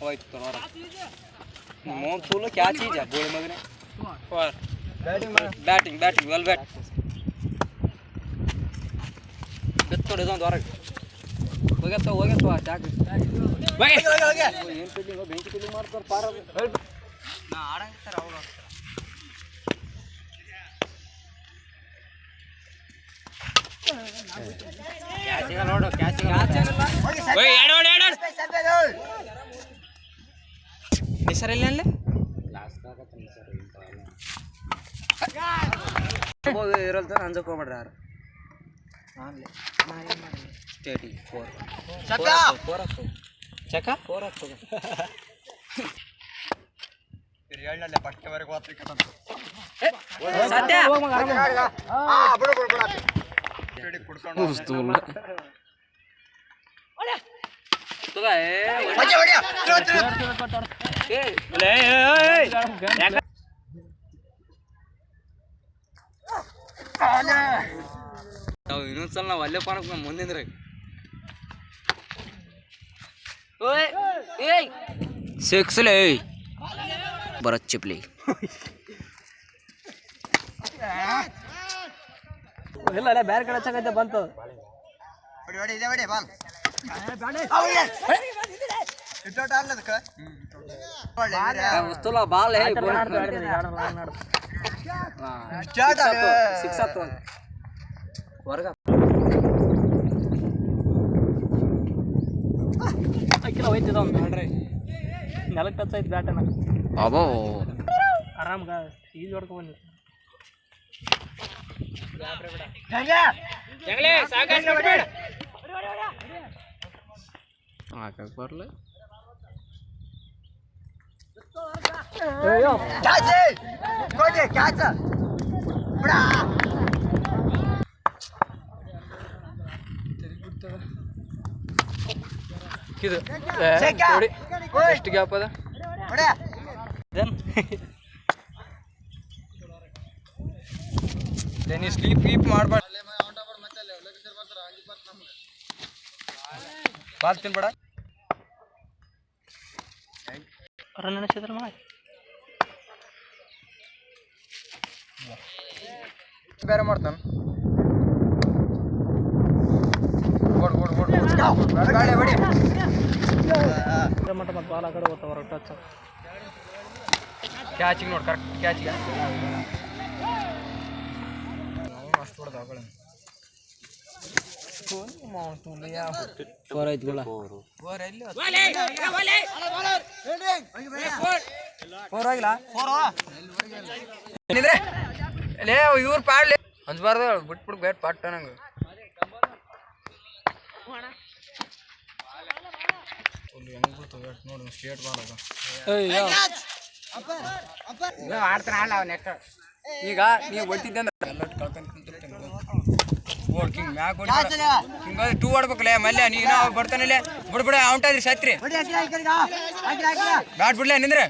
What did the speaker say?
ಹೋಯ್ತು ತೋರ ಮೋನ್ ತೂಲು ಕ್ಯಾ ಚೀಜ ಬೋಳಿ ಮಗನೆ for batting batting well bat ಬೆತ್ತೋಡಿ ಇದೊಂದು ಹೊರಗೆ ಹೋಗ್ಯತ್ತ ಹೋಗ್ಯತ್ತ ಜಾಗ ಏನು ಫೀಲ್ಡಿಂಗ್ ಬೆಂಕಿ ಫೀಲ್ಡಿಂಗ್ ಮಾಡ್ತಾರೆ ಪಾರ ನಾ ಆಡಂಗಿರ್ತಾರೆ ಅವಾಗ ಕ್ಯಾಚಿಗ ನೋಡು ಕ್ಯಾಚಿಗ ಹೆಸರಿಲ್ಲ ಅಲ್ಲಿ ಇರಲ್ತ ಅಂಜಕ್ ಹೋಗ್ಬೇಡ್ರಿ ಯಾರು? ಸ್ಟೇಟಿ ಫೋರ್ ಫೋರ್ ಹತ್ತು ಚಕ? ಫೋರ್ ಹತ್ತು. ಸತ್ಯ? ತಗ ನಾವು ಇನ್ನೊಂದ್ಸಲ ನಾವು ಅಲ್ಲೇ ಪಾನಕ್ ಮುಂದಿಂದ್ರಿ ಓಯ್ ಏಯ್. ಸಿಕ್ಸ್ಲೇ. ಬರತ್ ಚಿಪ್ಲಿ. ಇಲ್ಲ ಅಲ್ಲ ಬೇರೆ ಕಡೆ ಹಚ್ಚಕೈತೆ ಬಂತು. ವಸ್ತುಲ ಬಾಲ್ ಸಿಕ್ಸ್ ಹತ್ತು ಹೊರಗ. ಅಕ್ಕಿಲ ಹೋಯ್ತಿದ ಒಂದು ನೋಡ್ರಿ ನೆಲಕ್ಕೆ ಟಚ್ ಆಯ್ತು ಬ್ಯಾಟನ ಅಬೋ. ಆರಾಮ್ ಈಜಿ ಹೊಡ್ಕೊ ಬಂದಿ ಹಾಕಕ್ ಬರ್ಲ. ಇದು ನೋಡಿ ಎಷ್ಟು ಗ್ಯಾಪ್ ಅದ ನೀ ಸ್ಲೀಪ್ ಗೀಪ್ ಮಾಡ್ಬೇಡ ಬಾಲ್ ತಿನ್ಬೇಡ. ರನ್ ಚಿತ್ರ ಮಾಡಿ. ಬೇರೆ ಮಾಡ್ತಾನ. ಓಡ್ ಓಡ್ ಓಡ್. ಹೊಡಿ. ಮಟ್ಟ ಮತ್ತೆ ಬಾಲ್ ಆ ಕಡೆ ಹೋಗ್ತಾವ ಟಚ್. ಕ್ಯಾಚಿಗೆ ನೋಡಿ ಕರೆಕ್ಟ್ ಕ್ಯಾಚಿಗೆ. ಅಷ್ಟು ಹೊಡೆದ ಅವಗಳನ್ನ ಫೋರ್ ಐತ್ಗಳ ಫೋರ್ ಎಲ್ಲಿ ಫೋರ್ ಆಗಿಲ್ಲ ಏನಿದ್ರೆ ಲೇ ಇವ್ರು ಪಾಡ್ಲಿ ಅಂಜಬಾರ್ದು ಬಿಟ್ಬಿಡ್ ಬೇಟ್ ಪಾಟ್ ನಂಗೆ ಹೆಂಗ್ ಬಿಡ್ತು ಬೇಟ್ ನೋಡಿ ಸ್ಟೇಟ್ ಈಗ ನೀವು ಹೊಡ್ತಿದ್ದೆ ಅಂದ್ರೆ ಕಳ್ಕೊಂಡ್ ಓಡ್ ಕಿಂಗ್. ಹೊಡಿ ಕಿಂಗ್ ಟೂ ಆಡ್ಬೇಕಲ್ಲ ಮಲ್ಯ ನೀನು ಬರ್ತಾನಲ್ಲೇ. ಬಿಡ್ಬಿಡ ಔಟಾದ್ರಿ ಸತ್ರಿ ಬ್ಯಾಟ್ ಬಿಡ್ಲೆ ನಿಂದ್ರೆ.